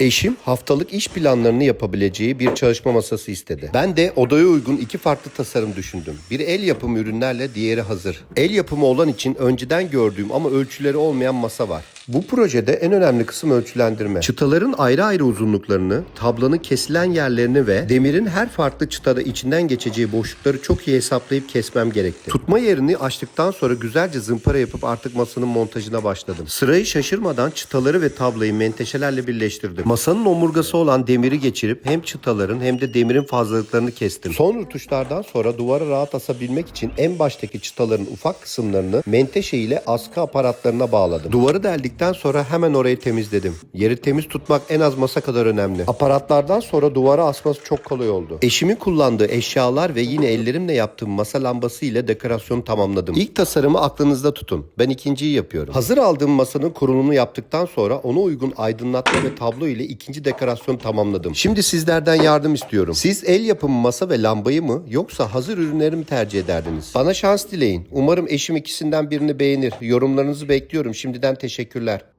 Eşim haftalık iş planlarını yapabileceği bir çalışma masası istedi. Ben de odaya uygun iki farklı tasarım düşündüm. Biri el yapımı ürünlerle diğeri hazır. El yapımı olan için önceden gördüğüm ama ölçüleri olmayan masa var. Bu projede en önemli kısım ölçülendirme. Çıtaların ayrı ayrı uzunluklarını, tablanın kesilen yerlerini ve demirin her farklı çıtada içinden geçeceği boşlukları çok iyi hesaplayıp kesmem gerekti. Tutma yerini açtıktan sonra güzelce zımpara yapıp artık masanın montajına başladım. Sırayı şaşırmadan çıtaları ve tablayı menteşelerle birleştirdim. Masanın omurgası olan demiri geçirip hem çıtaların hem de demirin fazlalıklarını kestim. Son rötuşlardan sonra duvara rahat asabilmek için en baştaki çıtaların ufak kısımlarını menteşe ile askı aparatlarına bağladım. Duvarı deldikten sonra hemen orayı temizledim. Yeri temiz tutmak en az masa kadar önemli. Aparatlardan sonra duvara asması çok kolay oldu. Eşimin kullandığı eşyalar ve yine ellerimle yaptığım masa lambası ile dekorasyonu tamamladım. İlk tasarımı aklınızda tutun. Ben ikinciyi yapıyorum. Hazır aldığım masanın kurulumunu yaptıktan sonra ona uygun aydınlatma ve tablo ile ikinci dekorasyonu tamamladım. Şimdi sizlerden yardım istiyorum. Siz el yapımı masa ve lambayı mı yoksa hazır ürünleri mi tercih ederdiniz? Bana şans dileyin. Umarım eşim ikisinden birini beğenir. Yorumlarınızı bekliyorum. Şimdiden teşekkürler.